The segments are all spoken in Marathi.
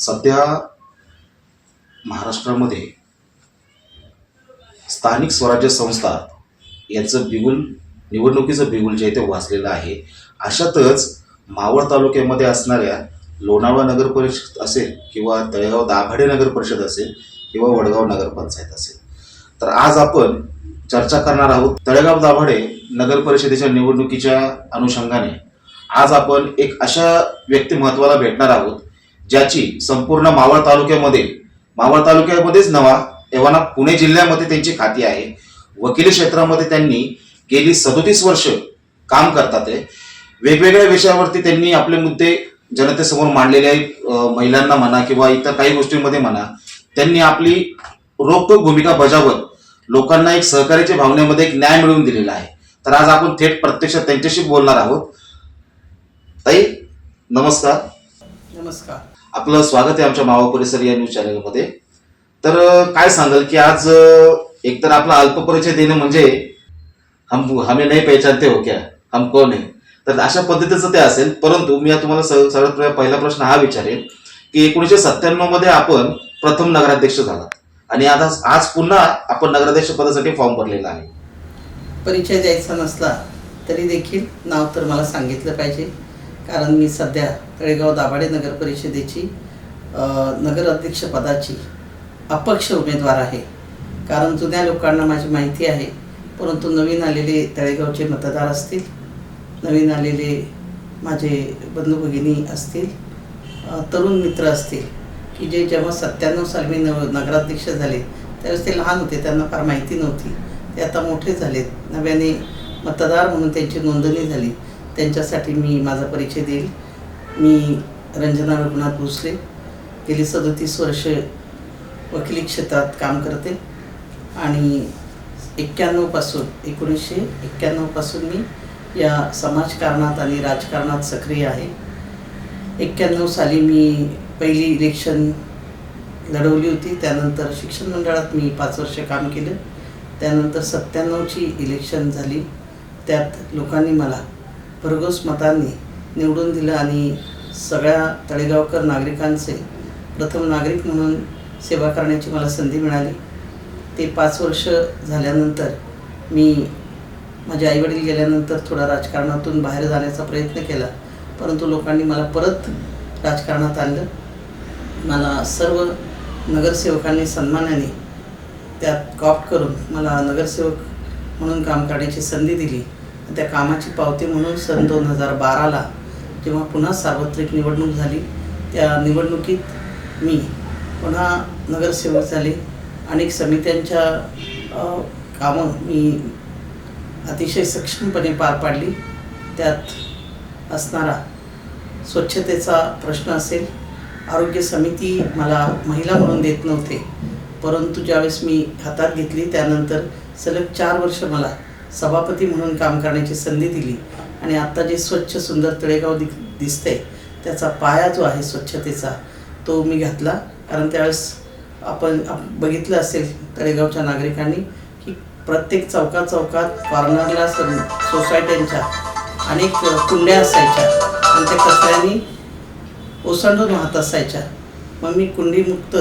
सध्या महाराष्ट्रामध्ये स्थानिक स्वराज्य संस्था याचं बिगुल निवडणुकीचं बिगुल जे आहे ते वाचलेलं आहे. अशातच मावळ तालुक्यामध्ये असणाऱ्या लोणावळा नगर परिषद असेल किंवा तळेगाव दाभाडे नगर परिषद असेल किंवा वडगाव नगरपंचायत असेल. तर आज आपण चर्चा करणार आहोत तळेगाव दाभाडे नगर परिषदेच्या निवडणुकीच्या अनुषंगाने. आज आपण एक अशा व्यक्तिमत्वाला भेटणार आहोत ज्याची संपूर्ण मावळ तालुक्यामध्ये मावळ तालुक्यामध्येच नवा एव्हाना पुणे जिल्ह्यामध्ये त्यांची खाती आहे. वकिली क्षेत्रामध्ये त्यांनी गेली सदोतीस वर्ष काम करतात आहे वेगवेगळ्या विषयावरती त्यांनी आपले मुद्दे जनतेसमोर मांडलेले आहेत. महिलांना म्हणा किंवा इतर काही गोष्टींमध्ये म्हणा त्यांनी आपली रोखोक भूमिका बजावत लोकांना एक सहकार्याच्या भावनेमध्ये एक न्याय मिळवून दिलेला आहे. तर आज आपण थेट प्रत्यक्षात त्यांच्याशी बोलणार आहोत. ताई नमस्कार. नमस्कार. आपलं स्वागत आहे आमच्या मावा परिसर या न्यूज चॅनलमध्ये तर काय सांगाल की आज एकतर आपला अल्पपरिचय देणं म्हणजे हम हमें नाही पहचानते हो क्या? हम कोण आहे तर अशा पद्धतीचं ते असेल. परंतु मी तुम्हाला सगळ्यात सर्वात पहिला प्रश्न हा विचारेन की एकोणीसशे सत्त्याण्णवमध्ये आपण प्रथम नगराध्यक्ष झाला. आणि आता आज पुन्हा आपण नगराध्यक्ष पदासाठी फॉर्म भरलेला आहे. परिचय द्यायचा नसला तरी देखील नाव तर मला सांगितलं पाहिजे. कारण मी सध्या तळेगाव दाभाडे नगर परिषदेची नगराध्यक्षपदाची अपक्ष उमेदवार आहे. कारण जुन्या लोकांना माझी माहिती आहे परंतु नवीन आलेले तळेगावचे मतदार असतील नवीन आलेले माझे बंधू भगिनी असतील तरुण मित्र असतील की जे जेव्हा सत्त्याण्णव साली मी नव नगराध्यक्ष झाले त्यावेळेस ते लहान होते त्यांना फार माहिती नव्हती. ते आता मोठे झालेत. नव्याने मतदार म्हणून त्यांची नोंदणी झाली. त्यांच्यासाठी मी माझा परिचय देईल. मी रंजना रघुनाथ भोसले. गेली सदोतीस वर्ष वकिली क्षेत्रात काम करते. आणि एक्क्याण्णवपासून एकोणीसशे एक्क्याण्णवपासून मी या समाजकारणात आणि राजकारणात सक्रिय आहे. एक्क्याण्णव साली मी पहिली इलेक्शन लढवली होती. त्यानंतर शिक्षण मंडळात मी पाच वर्ष काम केलं. त्यानंतर सत्त्याण्णवची इलेक्शन झाली. त्यात लोकांनी मला भरघोस मतांनी निवडून दिलं आणि सगळ्या तळेगावकर नागरिकांचे प्रथम नागरिक म्हणून सेवा करण्याची मला संधी मिळाली. ते पाच वर्ष झाल्यानंतर मी माझे आईवडील गेल्यानंतर थोडा राजकारणातून बाहेर जाण्याचा प्रयत्न केला. परंतु लोकांनी मला परत राजकारणात आणलं. मला सर्व नगरसेवकांनी सन्मानाने त्यात कॉप करून मला नगरसेवक म्हणून काम करण्याची संधी दिली. त्या कामाची पावती म्हणून सन दोन हजार बाराला जेव्हा पुन्हा सार्वत्रिक निवडणूक झाली त्या निवडणुकीत मी पुन्हा नगरसेवक झाले. अनेक समित्यांच्या कामं मी अतिशय सक्षमपणे पार पाडली. त्यात असणारा स्वच्छतेचा प्रश्न असेल. आरोग्य समिती मला महिला म्हणून देत नव्हते. परंतु ज्यावेळेस मी हातात घेतली त्यानंतर सलग चार वर्ष मला सभापती म्हणून काम करण्याची संधी दिली आणि आत्ता जे स्वच्छ सुंदर तळेगाव दि दिसतंय त्याचा पाया जो आहे स्वच्छतेचा तो मी घातला. कारण त्यावेळेस आपण बघितलं असेल तळेगावच्या नागरिकांनी की प्रत्येक चौकात चौकात कॉर्नरला सोसायट्यांच्या अनेक कुंड्या असायच्या आणि त्या कचऱ्याने ओसंडून वाहत असायच्या. मग मी कुंडीमुक्त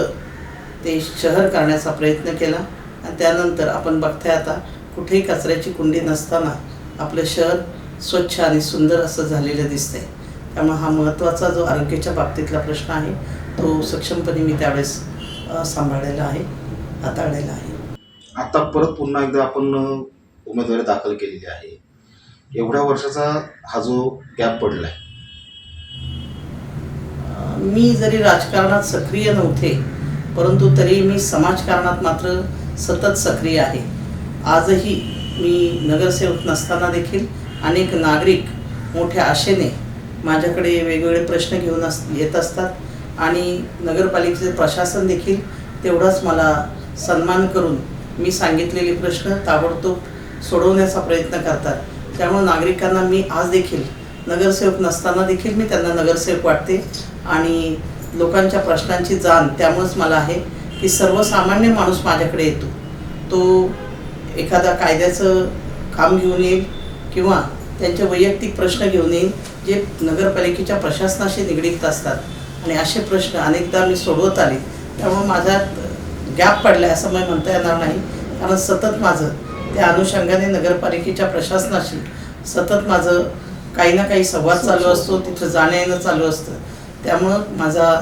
ते शहर करण्याचा प्रयत्न केला आणि त्यानंतर आपण बघताय आता कुठेही कचऱ्याची कुंडी नसताना आपलं शहर स्वच्छ आणि सुंदर असं झालेलं दिसतंय. त्यामुळे हा महत्त्वाचा जो आरोग्याच्या बाबतीतला प्रश्न आहे तो सक्षमपणे मी त्यावेळेस सांभाळलेला आहे हाताळलेला आहे. आता परत पुन्हा एकदा आपण उमेदवारी दाखल केलेली आहे. एवढ्या वर्षाचा हा जो गॅप पडलाय. मी जरी राजकारणात सक्रिय नव्हते परंतु तरी मी समाजकारणात मात्र सतत सक्रिय आहे. आजही मी नगरसेवक नसताना देखील अनेक नागरिक मोठ्या आशेने माझ्याकडे वेगवेगळे प्रश्न घेऊन अस येत असतात. आणि नगरपालिकेचे प्रशासन देखील तेवढाच मला सन्मान करून मी सांगितलेले प्रश्न ताबडतोब सोडवण्याचा प्रयत्न करतात. त्यामुळे नागरिकांना मी आज देखील नगरसेवक नसताना देखील मी त्यांना नगरसेवक वाटते. आणि लोकांच्या प्रश्नांची जाण त्यामुळेच मला आहे की सर्वसामान्य माणूस माझ्याकडे येतो. तो एखादा कायद्याचं काम घेऊन येईल किंवा त्यांचे वैयक्तिक प्रश्न घेऊन येईल जे नगरपालिकेच्या प्रशासनाशी निगडीत असतात. आणि असे प्रश्न अनेकदा मी सोडवत आले. त्यामुळे माझ्यात गॅप पडला आहे असं मी म्हणता येणार नाही. कारण सतत माझं त्या अनुषंगाने नगरपालिकेच्या प्रशासनाशी सतत माझं काही ना काही संवाद चालू असतो तिथं जाणं येणं चालू असतं. त्यामुळं माझा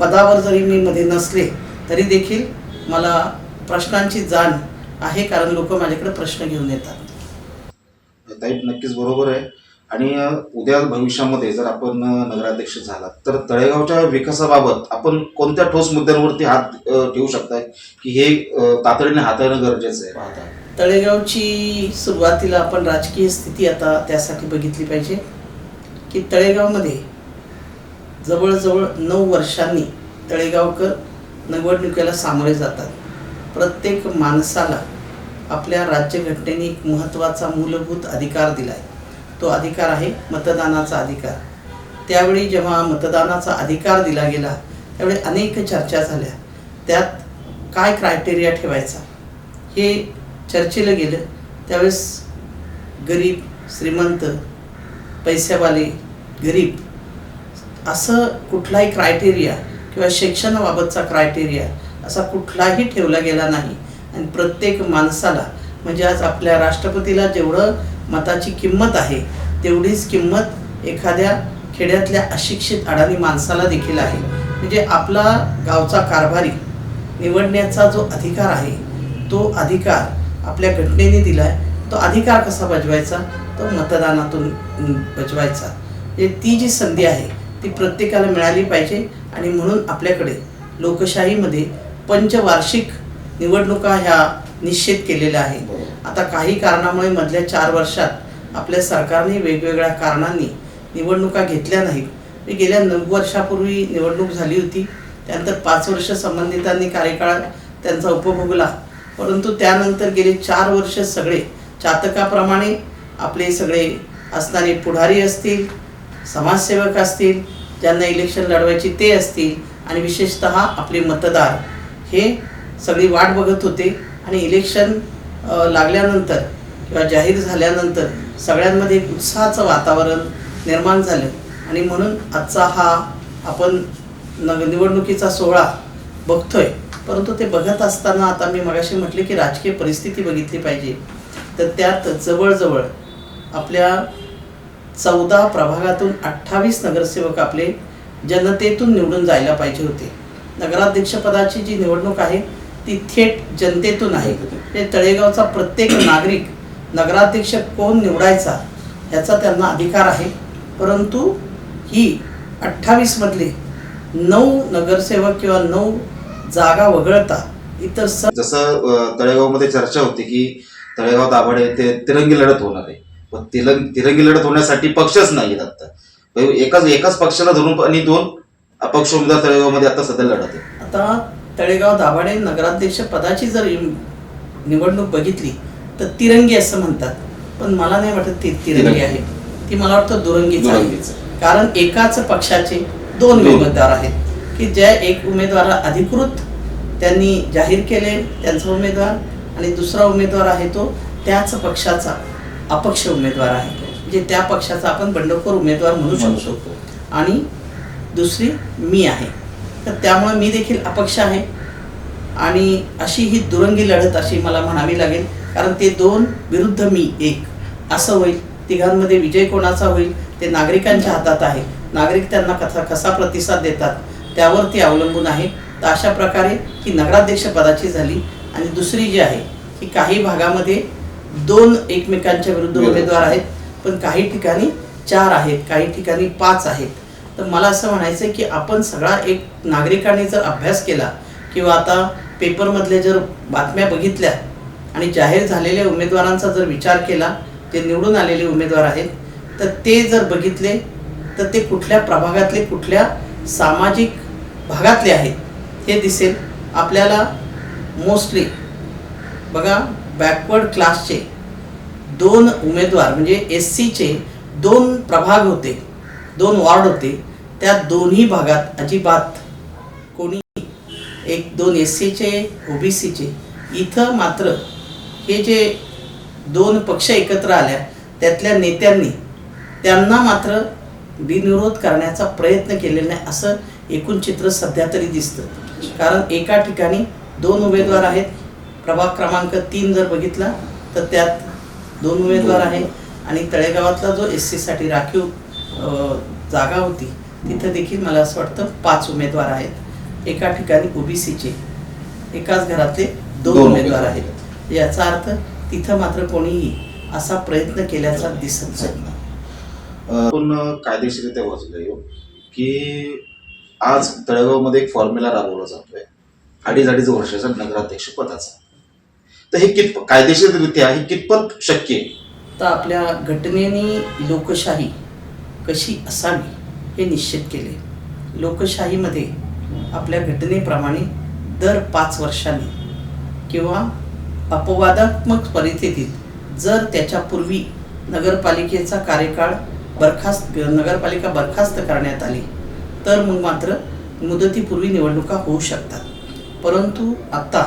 पदावर जरी मी मध्ये नसले तरी देखील मला प्रश्नांची जाण आहे कारण लोक माझ्याकडे प्रश्न घेऊन येतात. ताई नक्कीच बरोबर आहे. आणि उद्या भविष्यामध्ये जर आपण नगराध्यक्ष झाला तर तळेगावच्या विकासाबाबत आपण कोणत्या ठोस मुद्द्यांवरती हात ठेवू शकताय? की हे तातडीने हाताळणं गरजेचं आहे. पाहता. तळेगावची सुरुवातीला आपण राजकीय स्थिती आता त्यासाठी बघितली पाहिजे. की तळेगावमध्ये जवळजवळ नऊ वर्षांनी तळेगावकर निवडणुकीला सामोरे जातात. प्रत्येक माणसाला आपल्या राज्यघटनेने एक महत्त्वाचा मूलभूत अधिकार दिला आहे तो अधिकार आहे मतदानाचा अधिकार. त्यावेळी जेव्हा मतदानाचा अधिकार दिला गेला त्यावेळी अनेक चर्चा झाल्या. त्यात काय क्रायटेरिया ठेवायचा? हे चर्चेला गेलं त्यावेळेस गरीब श्रीमंत पैसेवाले गरीब असं कुठलाही क्रायटेरिया किंवा शिक्षणाबाबतचा क्रायटेरिया असा कुठलाही ठेवला गेला नाही. आणि प्रत्येक माणसाला म्हणजे आज आपल्या राष्ट्रपतीला जेवढं मताची किंमत आहे तेवढीच किंमत एखाद्या खेड्यातल्या अशिक्षित अडाणी माणसाला देखील आहे. म्हणजे आपला गावचा कारभारी निवडण्याचा जो अधिकार आहे तो अधिकार आपल्या घटनेने दिला आहे तो अधिकार कसा बजवायचा? तो मतदानातून बजवायचा. म्हणजे ती जी संधी आहे ती प्रत्येकाला मिळाली पाहिजे. आणि म्हणून आपल्याकडे लोकशाहीमध्ये पंचवार्षिक निवडणुका ह्या निश्चित केलेल्या आहेत. आता काही कारणामुळे मधल्या चार वर्षात आपल्या सरकारने वेगवेगळ्या कारणांनी निवडणुका घेतल्या नाहीत. मी गेल्या नऊ वर्षापूर्वी निवडणूक झाली होती. त्यानंतर पाच वर्ष संबंधितांनी कार्यकाळ त्यांचा उपभोगला. परंतु त्यानंतर गेले चार वर्ष सगळे चातकाप्रमाणे आपले सगळे असणारे पुढारी असतील समाजसेवक असतील ज्यांना इलेक्शन लढवायची ते असतील आणि विशेषतः आपले मतदार हे सगळी वाट बघत होते. आणि इलेक्शन लागल्यानंतर किंवा जाहीर झाल्यानंतर सगळ्यांमध्ये एक उत्साहाचं वातावरण निर्माण झालं. आणि म्हणून आजचा हा आपण नग निवडणुकीचा सोहळा बघतोय. परंतु ते बघत असताना आता मी मगाशी म्हटले की राजकीय परिस्थिती बघितली पाहिजे. तर त्यात जवळजवळ आपल्या चौदा प्रभागातून अठ्ठावीस नगरसेवक आपले जनतेतून निवडून जायला पाहिजे होते. नगराध्यक्षपदाची जी निवडणूक आहे ती थेट जनतेतून आहे. ते तळेगावचा प्रत्येक नागरिक नगराध्यक्ष कोण निवडायचा याचा त्यांना अधिकार आहे. परंतु ही अठ्ठावीसमधले नऊ नगरसेवक किंवा नऊ जागा वगळता इतर स जसं तळेगावमध्ये चर्चा होती की तळेगाव दाभाडे ते तिरंगी लढत होणार आहे. पण तिरंगी लढत होण्यासाठी पक्षच नाही आहेत आता म्हणजे एकाच एकाच पक्षाला धरून आणि दोन अपक्ष उमेदवार तळेगावमध्ये आता सध्या लढत आहे. आता तळेगाव दाभाडे नगराध्यक्ष पदाची जर निवडणूक बघितली तर तिरंगी असं म्हणतात. पण मला नाही वाटत ती तिरंगी. आहे. ती मला वाटतं दुरंगीच आहे. कारण एकाच पक्षाचे दोन. उमेदवार आहेत. की ज्या एक उमेदवार अधिकृत त्यांनी जाहीर केले त्यांचा उमेदवार आणि दुसरा उमेदवार आहे तो त्याच पक्षाचा अपक्ष उमेदवार आहे म्हणजे त्या पक्षाचा आपण बंडखोर उमेदवार म्हणू शकतो. आणि दुसरी मी आहे. तर त्यामुळे मी देखील अपक्ष आहे. आणि अशी ही दुरंगी लढत अशी मला म्हणावी लागेल. कारण ते दोन विरुद्ध मी एक. असं होईल. तिघांमध्ये विजय कोणाचा होईल? ते नागरिकांच्या हातात आहे. नागरिक त्यांना कसा कसा प्रतिसाद देतात? त्यावरती अवलंबून आहे. तर अशा प्रकारे ही नगराध्यक्ष पदाची झाली. आणि दुसरी जी आहे की काही भागामध्ये दोन एकमेकांच्या विरुद्ध. उमेदवार आहेत. पण काही ठिकाणी चार आहेत. काही ठिकाणी पाच आहेत. तर मला असं म्हणायचं आहे की आपण सगळा एक नागरिकांनी जर अभ्यास केला किंवा आता पेपरमधल्या जर बातम्या बघितल्या आणि जाहीर झालेल्या उमेदवारांचा जर विचार केला जे निवडून आलेले उमेदवार आहेत तर ते जर बघितले तर ते कुठल्या प्रभागातले कुठल्या सामाजिक भागातले आहेत हे दिसेल. आपल्याला मोस्टली बघा बॅकवर्ड क्लासचे दोन उमेदवार म्हणजे एस सीचे दोन प्रभाग होते. दोन वॉर्ड होते. त्या दोन्ही भागात अजिबात कोणी एक दोन एस सीचे ओ बी सीचे इथं मात्र हे जे दोन पक्ष एकत्र आल्या त्यातल्या नेत्यांनी त्यांना मात्र बिनविरोध करण्याचा प्रयत्न केलेला नाही असं एकूण चित्र सध्या तरी दिसतं. कारण एका ठिकाणी दोन उमेदवार आहेत. प्रभाग क्रमांक तीन जर बघितला तर त्यात दोन उमेदवार आहे आणि तळेगावातला जो एस सीसाठी राखीव जागा होती. तिथं देखील मला असं वाटतं पाच उमेदवार आहेत. एका ठिकाणी ओबीसीचे एकाच घरातले दोन उमेदवार आहेत. याचा अर्थ तिथं मात्र कोणीही असा प्रयत्न केल्याचा दिसत नाही. आपण कायदेशीरित्या वाचलं येऊ की आज तळेगावमध्ये एक फॉर्म्युला राबवला जातोय. अडीच अडीच वर्षाचा नगराध्यक्ष पदाचा. तर हे कित कायदेशीररित्या हे कितपत शक्य आहे? तर आपल्या घटनेने लोकशाही कशी असावी हे निश्चित केले. लोकशाहीमध्ये आपल्या घटनेप्रमाणे दर पाच वर्षांनी किंवा अपवादात्मक परिस्थितीत जर त्याच्यापूर्वी नगरपालिकेचा कार्यकाळ बरखास्त नगरपालिका बरखास्त करण्यात आली तर मग मात्र मुदतीपूर्वी निवडणुका होऊ शकतात. परंतु आत्ता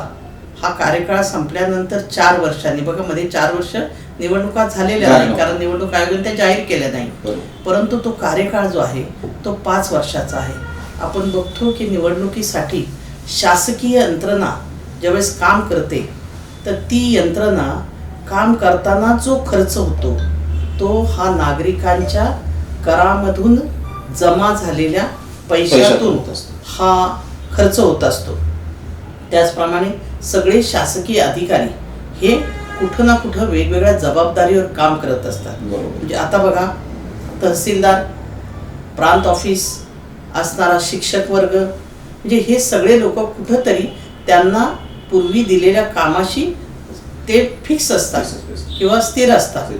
हा कार्यकाळ संपल्यानंतर चार वर्षांनी बघा मध्ये चार वर्ष निवडणुका झालेल्या. आहेत कारण निवडणूक आयोगाने त्या जाहीर केल्या नाही परंतु तो कार्यकाळ जो आहे तो पाच वर्षाचा आहे आपण बघतो की निवडणुकीसाठी शासकीय यंत्रणा ज्यावेळेस काम करते तर ती यंत्रणा काम करताना जो खर्च होतो तो हा नागरिकांच्या करामधून जमा झालेल्या पैशातून. हा खर्च होत असतो त्याचप्रमाणे सगळे शासकीय अधिकारी हे कुठं ना कुठं वेगवेगळ्या जबाबदारीवर काम करत असतात. म्हणजे आता बघा तहसीलदार प्रांत ऑफिस असणारा शिक्षक वर्ग म्हणजे हे सगळे लोक कुठंतरी त्यांना पूर्वी दिलेल्या कामाशी ते फिक्स असतात किंवा स्थिर असतात.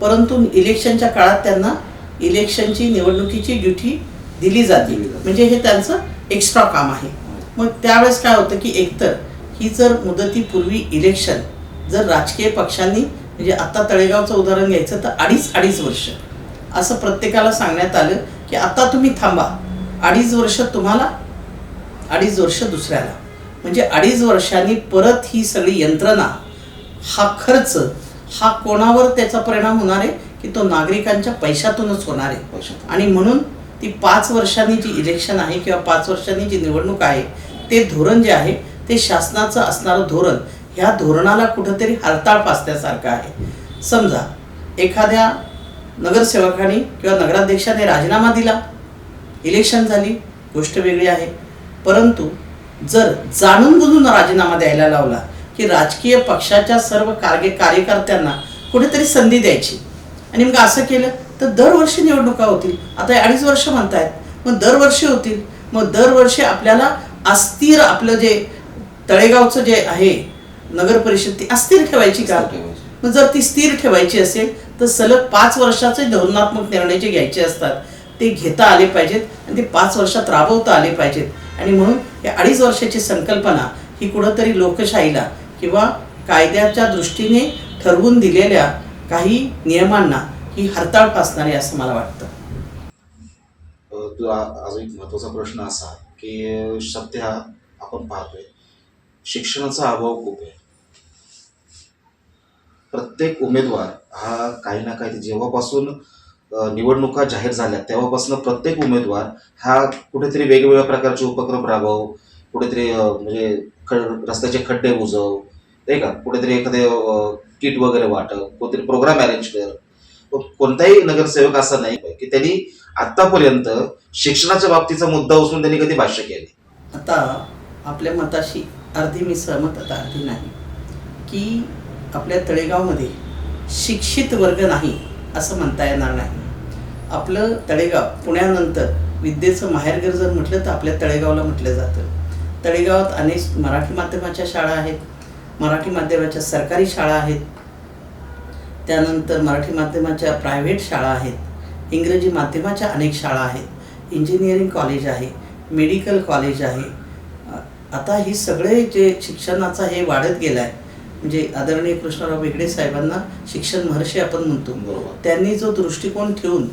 परंतु इलेक्शनच्या काळात त्यांना इलेक्शनची निवडणुकीची ड्युटी दिली जाते. दिली जाते. म्हणजे हे त्यांचं एक्स्ट्रा काम आहे. मग त्यावेळेस काय होतं की एकतर ही जर मुदतीपूर्वी इलेक्शन जर राजकीय पक्षांनी म्हणजे आता तळेगावचं उदाहरण घ्यायचं तर अडीच अडीच वर्ष. असं प्रत्येकाला सांगण्यात आलं की आता तुम्ही थांबा. अडीच वर्ष तुम्हाला अडीच वर्ष दुसऱ्याला. म्हणजे अडीच वर्षांनी परत ही सगळी यंत्रणा हा खर्च हा कोणावर त्याचा परिणाम होणार आहे की तो नागरिकांच्या पैशातूनच होणार आहे? आणि म्हणून ती पाच वर्षांनी जी इलेक्शन आहे किंवा पाच वर्षांनी जी निवडणूक आहे ते धोरण जे आहे ते शासनाचं असणारं धोरण ह्या धोरणाला कुठंतरी हरताळ फासल्यासारखं आहे. समजा एखाद्या नगरसेवकाने किंवा नगराध्यक्षाने राजीनामा दिला इलेक्शन झाली गोष्ट वेगळी आहे. परंतु जर जाणून बुजून राजीनामा द्यायला लावला की राजकीय पक्षाच्या सर्व कार्य कार्यकर्त्यांना कुठेतरी संधी द्यायची. आणि मग असं केलं तर दरवर्षी निवडणुका होतील. आता अडीच वर्ष म्हणतायत. मग दरवर्षी होतील. मग दरवर्षी आपल्याला अस्थिर आपलं जे तळेगावचं जे आहे नगर परिषद ती अस्थिर ठेवायची का? मग जर ती स्थिर ठेवायची असेल तर सलग पाच वर्षाचे धोरणात्मक निर्णय जे घ्यायचे असतात ते घेता आले पाहिजेत आणि ते पाच वर्षात राबवता आले पाहिजेत. आणि म्हणून हे अडीच वर्षाची संकल्पना ही कुठंतरी लोकशाहीला किंवा कायद्याच्या दृष्टीने ठरवून दिलेल्या काही नियमांना ही हरताळ फासणारी असं मला वाटतं. तुला अजून एक महत्त्वाचा प्रश्न असा की सध्या आपण पाहतोय शिक्षणाचा अभाव खूप आहे. प्रत्येक उमेदवार हा काही ना काही जेव्हापासून निवडणुका जाहीर झाल्या तेव्हापासून प्रत्येक उमेदवार हा कुठेतरी वेगवेगळ्या प्रकारचे उपक्रम राबव कुठेतरी म्हणजे ख रस्त्याचे खड्डे बुजव नाही का? कुठेतरी एखादे किट वगैरे वाटप कोणतरी प्रोग्राम अरेंज कर. कोणताही नगरसेवक असा नाही की त्यांनी आतापर्यंत शिक्षणाच्या बाबतीचा मुद्दा उचलून त्यांनी कधी भाष्य केले. आता आपल्या मताशी अर्धी मी सहमत आता अर्धी नाही. की आपल्या तळेगावमध्ये शिक्षित वर्ग नाही असं म्हणता येणार नाही. आपलं तळेगाव पुण्यानंतर विद्येचं माहेरघर जर म्हटलं तर आपल्या तळेगावला म्हटलं जातं. तळेगावात अनेक मराठी माध्यमाच्या शाळा आहेत मराठी माध्यमाच्या सरकारी शाळा आहेत त्यानंतर मराठी माध्यमाच्या प्रायव्हेट शाळा आहेत इंग्रजी माध्यमाच्या अनेक शाळा आहेत इंजिनिअरिंग कॉलेज आहे मेडिकल कॉलेज आहे. आता ही सगळे जे शिक्षणाचा हे वाढत गेलं आहे म्हणजे आदरणीय कृष्णराव बेगडे साहेबांना शिक्षण महर्षी आपण म्हणतो. बरोबर. त्यांनी जो दृष्टिकोन ठेवून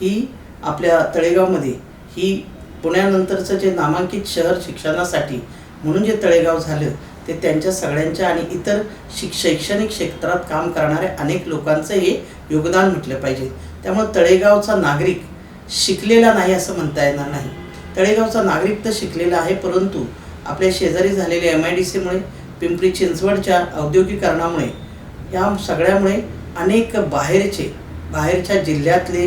ही आपल्या तळेगावमध्ये ही पुण्यानंतरचं जे नामांकित शहर शिक्षणासाठी म्हणून जे तळेगाव झालं ते त्यांच्या सगळ्यांच्या आणि इतर शिक शैक्षणिक क्षेत्रात काम करणाऱ्या अनेक लोकांचं हे योगदान म्हटलं पाहिजे. त्यामुळे तळेगावचा नागरिक शिकलेला नाही असं म्हणता येणार नाही. तळेगावचा नागरिक तर शिकलेला आहे परंतु आपल्या शेजारी झालेल्या एम आय डी सीमुळे पिंपरी चिंचवडच्या औद्योगिकरणामुळे या सगळ्यामुळे अनेक बाहेरचे बाहेरच्या जिल्ह्यातले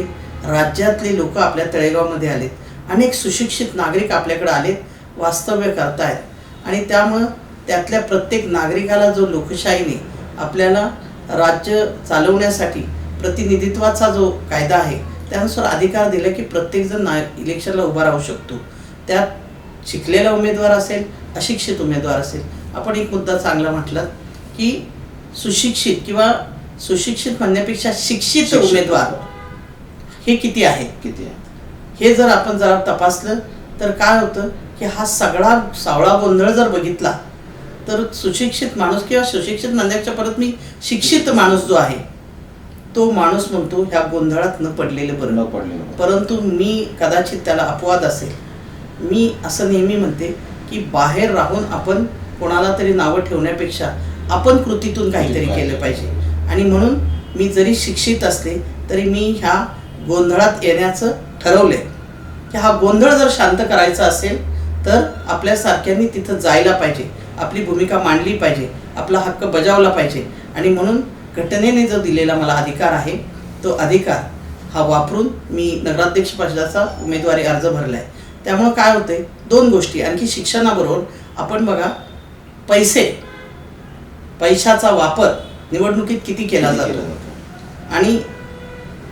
राज्यातले लोक आपल्या तळेगावमध्ये आलेत. अनेक सुशिक्षित नागरिक आपल्याकडे आलेत वास्तव्य करतायत. आणि त्यामुळं त्यातल्या प्रत्येक नागरिकाला जो लोकशाहीने आपल्याला राज्य चालवण्यासाठी प्रतिनिधित्वाचा जो कायदा आहे त्यानुसार अधिकार दिला की प्रत्येकजण ना इलेक्शनला उभा राहू शकतो. त्यात शिकलेला उमेदवार असेल अशिक्षित उमेदवार असेल आपण एक मुद्दा चांगला म्हटला की सुशिक्षित किंवा सुशिक्षित म्हणण्यापेक्षा शिक्षित. उमेदवार हे किती आहेत किती आहे? हे जर आपण जरा तपासलं तर काय होतं की हा सगळा सावळा गोंधळ जर बघितला तर सुशिक्षित माणूस किंवा सुशिक्षित म्हणण्याच्या परत मी शिक्षित माणूस जो आहे तो माणूस म्हणतो ह्या गोंधळात न पडलेलं बरं. न पडलेलं परंतु मी कदाचित त्याला अपवाद असेल. मी असं नेहमी म्हणते की बाहेर राहून आपण कोणाला तरी नावं ठेवण्यापेक्षा आपण कृतीतून काहीतरी केलं पाहिजे. आणि म्हणून मी जरी शिक्षित असले तरी मी ह्या गोंधळात येण्याचं ठरवलंय. की हा गोंधळ जर शांत करायचा असेल तर आपल्यासारख्यांनी तिथं जायला पाहिजे. आपली भूमिका मांडली पाहिजे. आपला हक्क बजावला पाहिजे. आणि म्हणून घटनेने जो दिलेला मला अधिकार आहे तो अधिकार हा वापरून मी नगराध्यक्ष पदाचा उमेदवारी अर्ज भरला आहे त्यामुळं काय होतंय? दोन गोष्टी. आणखी शिक्षणाबरोबर आपण बघा पैसे पैशाचा वापर निवडणुकीत किती केला जातो? आणि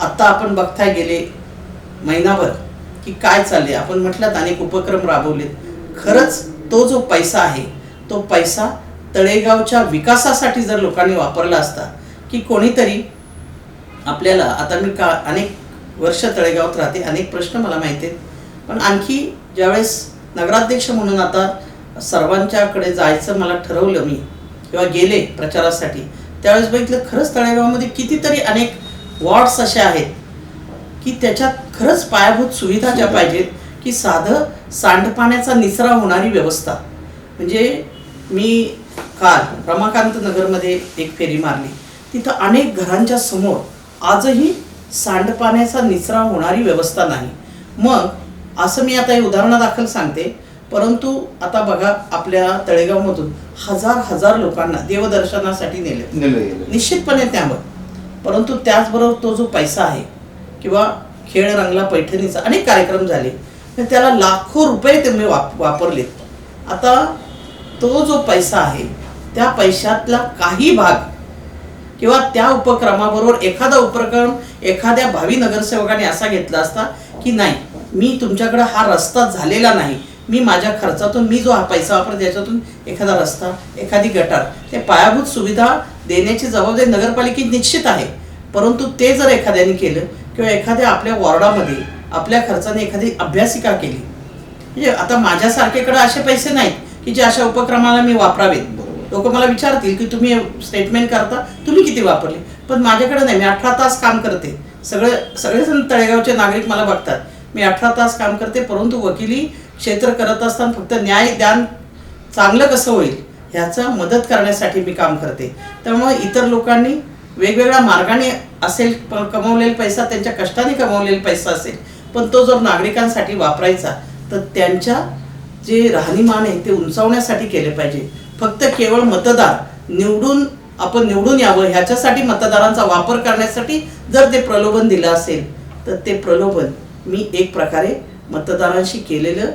आत्ता आपण बघताय गेले महिनाभर की काय चालले आपण म्हटलं अनेक उपक्रम राबवलेत. खरंच तो जो पैसा आहे तो पैसा तळेगावच्या विकासासाठी जर लोकांनी वापरला असता की कोणीतरी आपल्याला आता मी का अनेक वर्ष तळेगावात राहते अनेक प्रश्न मला माहिती आहेत. पण आणखी ज्यावेळेस नगराध्यक्ष म्हणून आता सर्वांच्याकडे जायचं मला ठरवलं मी किंवा गेले प्रचारासाठी त्यावेळेस बघितलं खरंच तळेगावमध्ये कितीतरी अनेक वॉर्ड्स असे आहेत की त्याच्यात खरंच पायाभूत सुविधा. ज्या पाहिजेत की साधं सांडपाण्याचा निचरा होणारी व्यवस्था. म्हणजे मी काल रमाकांत नगरमध्ये एक फेरी मारली. तिथं अनेक घरांच्या समोर आजही सांडपाण्याचा निचरा होणारी व्यवस्था नाही. मग असं मी आता हे उदाहरणादाखल सांगते परंतु आता बघा आपल्या तळेगावमधून हजार हजार लोकांना देवदर्शनासाठी नेले. निश्चितपणे त्यावर परंतु त्याचबरोबर तो जो पैसा आहे किंवा खेळ रंगला पैठणीचा अनेक कार्यक्रम झाले त्याला लाखो रुपये तुम्ही वाप वापरलेत. आता तो जो पैसा आहे त्या पैशातला काही भाग किंवा त्या उपक्रमाबरोबर एखादा उपक्रम एखाद्या भावी नगरसेवकाने असा घेतला असता की नाही मी तुमच्याकडे हा रस्ता झालेला नाही मी माझ्या खर्चातून मी जो हा पैसा वापरतो त्याच्यातून एखादा रस्ता एखादी गटार ते पायाभूत सुविधा देण्याची जबाबदारी नगरपालिकेत निश्चित आहे. परंतु ते जर एखाद्याने केलं किंवा एखाद्या आपल्या वॉर्डामध्ये आपल्या खर्चाने एखादी अभ्यासिका केली म्हणजे आता माझ्यासारखेकडे असे पैसे नाहीत की जे अशा उपक्रमाला मी वापरावेत. लोक मला विचारतील की तुम्ही स्टेटमेंट करता तुम्ही किती वापरले? पण माझ्याकडे नाही मी अठरा तास काम करते. सगळे सगळेजण तळेगावचे नागरिक मला बघतात. मी अठरा तास काम करते परंतु वकिली क्षेत्र करत असताना फक्त न्याय दान चांगलं कसं होईल ह्याचा मदत करण्यासाठी मी काम करते. त्यामुळे इतर लोकांनी वेगवेगळ्या मार्गाने असेल प- कमवलेला पैसा त्यांच्या कष्टाने कमवलेला पैसा असेल पण तो जर नागरिकांसाठी वापरायचा तर त्यांच्या जे राहणीमान आहे ते उंचावण्यासाठी केले पाहिजे. फक्त केवळ मतदार निवडून आपण निवडून यावं ह्याच्यासाठी मतदारांचा वापर करण्यासाठी जर ते प्रलोभन दिलं असेल तर ते प्रलोभन मी एक प्रकारे मतदारांशी केलेलं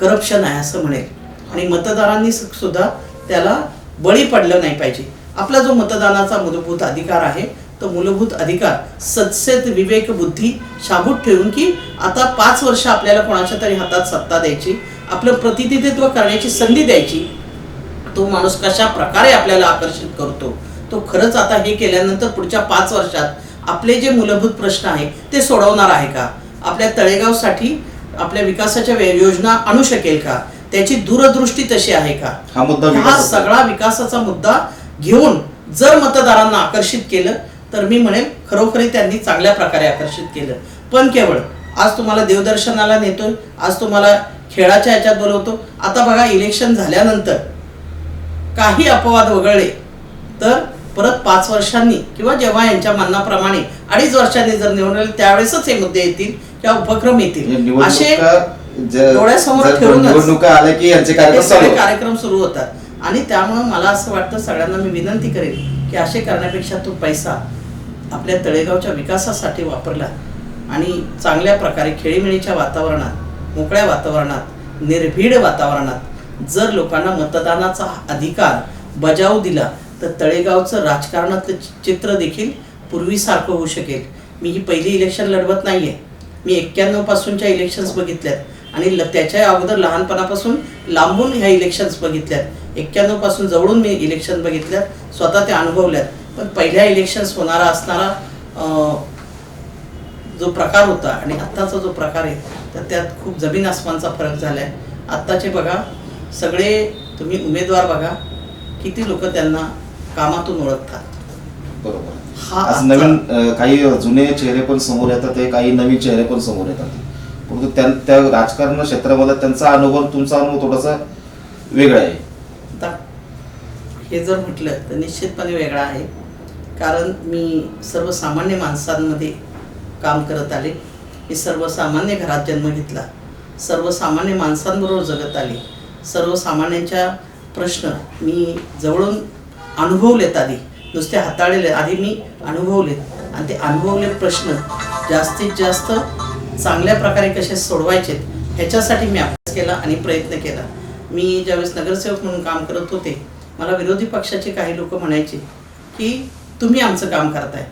करप्शन आहे असं म्हणेल. आणि मतदारांनी सुद्धा त्याला बळी पडलं नाही पाहिजे. आपला जो मतदानाचा मूलभूत अधिकार आहे तो मूलभूत अधिकार सत्सेत विवेक बुद्धी शाबूत ठेवून की आता पाच वर्ष आपल्याला कोणाच्या तरी हातात सत्ता द्यायची आपलं प्रतिनिधित्व करण्याची संधी द्यायची तो माणूस कशा प्रकारे आपल्याला आकर्षित करतो? तो खरंच आता हे केल्यानंतर पुढच्या पाच वर्षात आपले जे मूलभूत प्रश्न आहे ते सोडवणार आहे का? आपल्या तळेगावसाठी आपल्या विकासाच्या योजना आणू शकेल का? त्याची दूरदृष्टी तशी आहे का? हा मुद्दा हा. सगळा विकासाचा मुद्दा घेऊन जर मतदारांना आकर्षित केलं तर मी म्हणेन खरोखरी त्यांनी चांगल्या प्रकारे आकर्षित केलं. पण केवळ आज तुम्हाला देवदर्शनाला नेतोय आज तुम्हाला खेळाच्या ह्याच्यात बोलवतो. आता बघा इलेक्शन झाल्यानंतर काही अपवाद वगळले तर परत पाच वर्षांनी किंवा जेव्हा यांच्या म्हणण्याप्रमाणे अडीच वर्षांनी जर निवडले त्यावेळेसच हे मुद्दे येतील. किंवा उपक्रम म्हणजे येतील असे निवडणुका ज- डोळ्यासमोर जर ठेवूनच निवडणुका आल्या की यांचे कार्यक्रम सुरू होतात. आणि त्यामुळं मला असं वाटतं सगळ्यांना मी विनंती करेन की असे करण्यापेक्षा तो पैसा आपल्या तळेगावच्या विकासासाठी वापरला आणि चांगल्या प्रकारे खेळीमेळीच्या वातावरणात मोकळ्या वातावरणात निर्भीड वातावरणात जर लोकांना मतदानाचा अधिकार बजावू दिला तर तळेगावचं राजकारणातलं चित्र देखील पूर्वीसारखं होऊ शकेल. मी ही पहिली इलेक्शन लढवत नाहीये. मी एक्क्याण्णव पासूनच्या इलेक्शन्स बघितल्यात. आणि ल- त्याच्या अगोदर लहानपणापासून लांबून ह्या इलेक्शन्स बघितल्यात. एक्क्याण्णवपासून जवळून मी इलेक्शन बघितल्यात. स्वतः ते अनुभवल्यात. पण पहिल्या इलेक्शन्स होणारा असणारा जो प्रकार होता आणि आत्ताचा जो प्रकार आहे तर त्यात खूप जमीन आसमानचा फरक झाला आहे आत्ताचे बघा सगळे तुम्ही उमेदवार बघा किती लोक त्यांना कामातून ओळखतात. बरोबर. हा आज आजचा- नवीन अं, काही जुने चेहरे पण समोर येतात काही नवीन चेहरे पण समोर येतात. परंतु त्या त्या राजकारण क्षेत्रामध्ये त्यांचा अनुभव तुमचा अनुभव थोडासा वेगळा आहे. आता हे जर म्हटलं तर निश्चितपणे वेगळा आहे. कारण मी सर्वसामान्य माणसांमध्ये काम करत आले. मी सर्वसामान्य घरात जन्म घेतला. सर्वसामान्य माणसांबरोबर जगत आले. सर्वसामान्यांच्या प्रश्न मी जवळून अनुभवलेत आधी. नुसते हाताळलेले. आधी मी अनुभवलेत आणि ते अनुभवले प्रश्न जास्तीत जास्त चांगल्या प्रकारे कसे सोडवायचे ह्याच्यासाठी मी अभ्यास केला आणि प्रयत्न केला. मी ज्यावेळेस नगरसेवक म्हणून काम करत होते मला विरोधी पक्षाचे काही लोक म्हणायचे की तुम्ही आमचं काम करताय.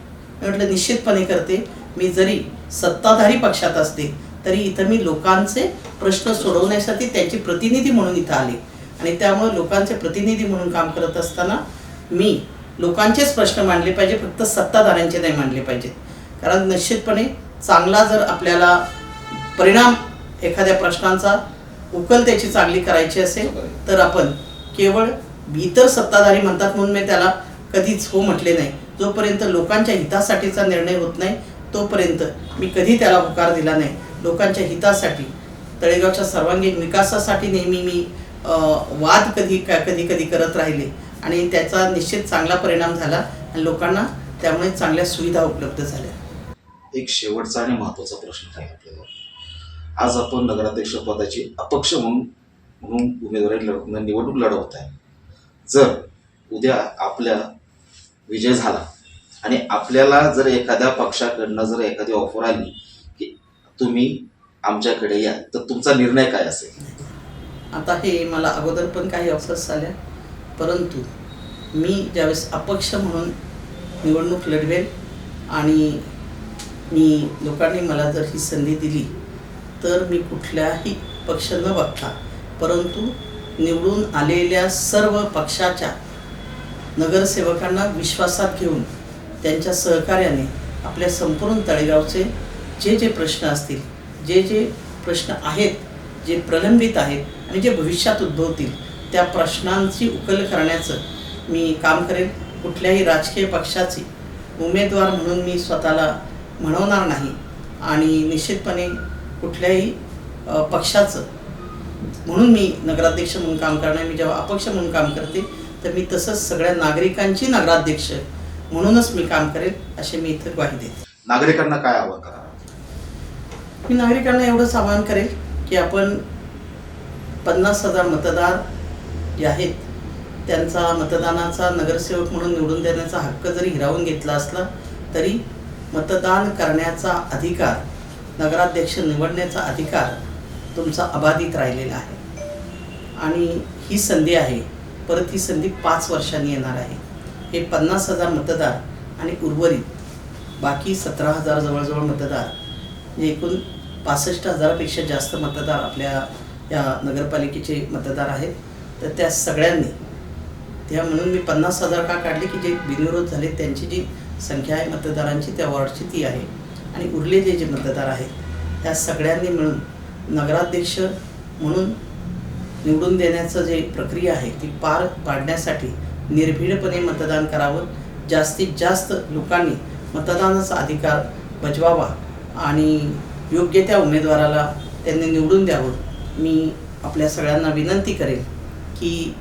मी म्हटलं निश्चितपणे करते. मी जरी सत्ताधारी पक्षात असते तरी इथं मी लोकांचे प्रश्न सोडवण्यासाठी त्यांची प्रतिनिधी म्हणून इथं आले. आणि त्यामुळे लोकांचे प्रतिनिधी म्हणून काम करत असताना मी लोकांचेच प्रश्न मांडले पाहिजे फक्त सत्ताधाऱ्यांचे नाही मांडले पाहिजेत. कारण निश्चितपणे चांगला जर आपल्याला परिणाम एखाद्या प्रश्नांचा उकल त्याची चांगली करायची असेल तर आपण केवळ इतर सत्ताधारी म्हणतात म्हणून मी त्याला कधीच हो म्हटले नाही. जोपर्यंत लोकांच्या हितासाठीचा निर्णय होत नाही तोपर्यंत मी कधी त्याला होकार दिला नाही. लोकांच्या हितासाठी तळेगावच्या सर्वांगीण विकासासाठी नेहमी मी वाद कधी कधी कधी करत राहिले. आणि त्याचा निश्चित चांगला परिणाम झाला आणि लोकांना त्यामुळे चांगल्या सुविधा उपलब्ध झाल्या. एक शेवटचा आणि महत्त्वाचा प्रश्न आहे आपल्याला. आज आपण नगराध्यक्ष पदाची अपक्ष म्हणून म्हणून उमेदवारी लढ निवडणूक लढवत आहे. जर उद्या आपल्या विजय झाला आणि आपल्याला जर एखाद्या पक्षाकडनं जर एखादी ऑफर आली की तुम्ही आमच्याकडे या तर तुमचा निर्णय काय असेल? आता हे मला अगोदर पण काही ऑफर्स आल्या. परंतु मी ज्यावेळेस अपक्ष म्हणून निवडणूक लढवेल आणि मी लोकांनी मला जर ही संधी दिली तर मी कुठल्याही पक्ष न बघता परंतु निवडून आलेल्या सर्व पक्षाच्या नगरसेवकांना विश्वासात घेऊन त्यांच्या सहकार्याने आपल्या संपूर्ण तळेगावचे जे जे प्रश्न असतील जे जे प्रश्न आहेत जे प्रलंबित आहेत आणि जे भविष्यात उद्भवतील त्या प्रश्नांची उकल करण्याचं मी काम करेन. कुठल्याही राजकीय पक्षाची उमेदवार म्हणून मी स्वतःला म्हणवणार नाही. आणि निश्चितपणे कुठल्याही पक्षाचं म्हणून मी नगराध्यक्ष म्हणून काम करणार मी जेव्हा अपक्ष म्हणून काम करते तर मी तसंच सगळ्या नागरिकांची नगराध्यक्ष म्हणूनच मी काम करेन असे मी इथं ग्वाही देते. नागरिकांना काय आव्हान करा? मी नागरिकांना एवढंच आवाहन करेल की आपण पन्नास हजार मतदार जे आहेत त्यांचा मतदानाचा नगरसेवक म्हणून निवडून देण्याचा हक्क जरी हिरावून घेतला असला तरी मतदान करण्याचा अधिकार नगराध्यक्ष निवडण्याचा अधिकार तुमचा अबाधित राहिलेला आहे. आणि ही संधी आहे परत ही संधी पाच वर्षांनी येणार आहे. हे पन्नास हजार मतदार आणि उर्वरित बाकी सतरा हजार जवळजवळ मतदार म्हणजे एकूण पासष्ट हजारापेक्षा जास्त मतदार आपल्या या नगरपालिकेचे मतदार आहेत तर त्या सगळ्यांनी. त्या म्हणून मी पन्नास हजार का काढले की जे बिनविरोध झाले त्यांची जी संख्या आहे मतदारांची त्या वॉर्डची ती आहे. आणि उरलेले जे मतदार आहेत त्या सगळ्यांनी मिळून नगराध्यक्ष म्हणून निवडून देण्याचं जे प्रक्रिया आहे ती पार पाडण्यासाठी निर्भीडपणे मतदान करावं. जास्तीत जास्त लोकांनी मतदानाचा अधिकार बजवावा आणि योग्य त्या उमेदवाराला त्यांनी निवडून द्यावं. मी आपल्या सगळ्यांना विनंती करेन की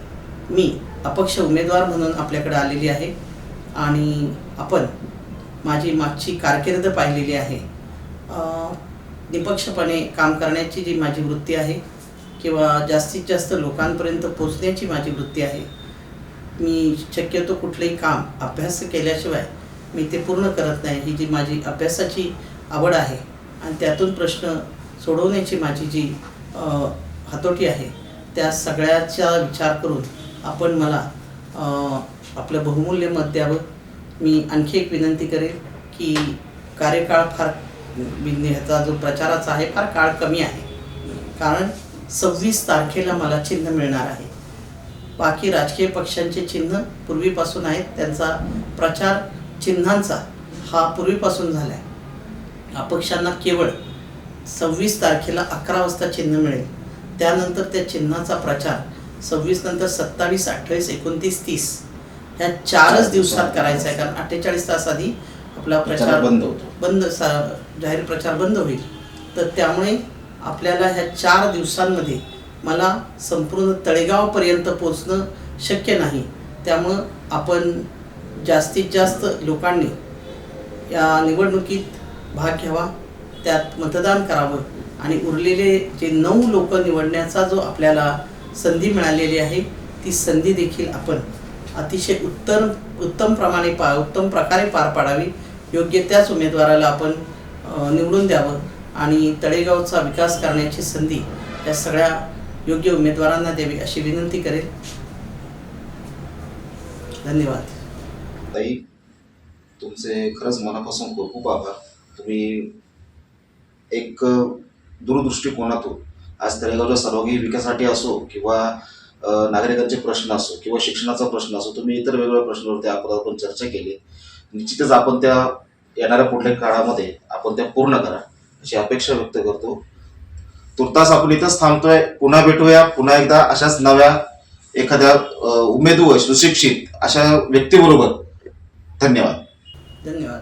मी अपक्ष उमेदवार म्हणून आपल्याकडे आलेली आहे. आणि आपण माझी मागची कारकीर्द पाहिलेली आहे. निपक्षपणे काम करण्याची जी माझी वृत्ती आहे किंवा जास्तीत जास्त लोकांपर्यंत पोचण्याची माझी वृत्ती आहे. मी शक्यतो कुठलंही काम अभ्यास केल्याशिवाय मी ते पूर्ण करत नाही. ही जी माझी अभ्यासाची आवड आहे आणि त्यातून प्रश्न सोडवण्याची माझी जी हातोटी आहे त्या सगळ्याचा विचार करून आपण मला आपलं बहुमूल्य मत द्यावं मी आणखी एक विनंती करेन की कार्यकाळ फार ह्याचा जो प्रचाराचा आहे फार काळ कमी आहे. कारण सव्वीस तारखेला मला चिन्ह मिळणार आहे. बाकी राजकीय पक्षांचे चिन्ह पूर्वीपासून आहेत. त्यांचा प्रचार चिन्हांचा हा पूर्वीपासून झाला आहे अपक्षांना केवळ सव्वीस तारखेला अकरा वाजता चिन्ह मिळेल. त्यानंतर त्या चिन्हाचा प्रचार सव्वीस नंतर सत्तावीस अठ्ठावीस एकोणतीस तीस ह्या चारच दिवसात करायचा आहे. कारण अठ्ठेचाळीस तास आधी आपला प्रचार बंद होतो. बंद जाहीर प्रचार बंद होईल. तर त्यामुळे आपल्याला ह्या चार दिवसांमध्ये मला संपूर्ण तळेगावपर्यंत पोचणं शक्य नाही. त्यामुळं आपण जास्तीत जास्त लोकांनी या निवडणुकीत भाग घ्यावा त्यात मतदान करावं आणि उरलेले जे नऊ लोक निवडण्याचा जो आपल्याला संधी मिळालेली आहे ती संधी देखील आपण अतिशय उत्तम उत्तम प्रमाणे पा उत्तम प्रकारे पार पाडावी. योग्य त्याच उमेदवाराला आपण निवडून द्यावं आणि तळेगावचा विकास करण्याची संधी या सगळ्या योग्य उमेदवारांना द्यावी अशी विनंती करेल. धन्यवाद. ताई तुमचे खरंच मनापासून खूप खूप आभार. तुम्ही एक दूरदृष्टिकोनातून. आज तळेगावच्या सर्वांगीण विकासासाठी असो किंवा नागरिकांचे प्रश्न असो किंवा शिक्षणाचा प्रश्न असो तुम्ही इतर वेगवेगळ्या प्रश्नावरती आपण आपण चर्चा केली. निश्चितच आपण त्या येणाऱ्या पुढल्या काळामध्ये आपण त्या पूर्ण करा अशी अपेक्षा व्यक्त करतो. तुर्तास आपण इथंच थांबतोय. पुन्हा भेटूया. पुन्हा एकदा अशाच नव्या एखाद्या उमेदवार सुशिक्षित अशा व्यक्तीबरोबर. धन्यवाद. धन्यवाद.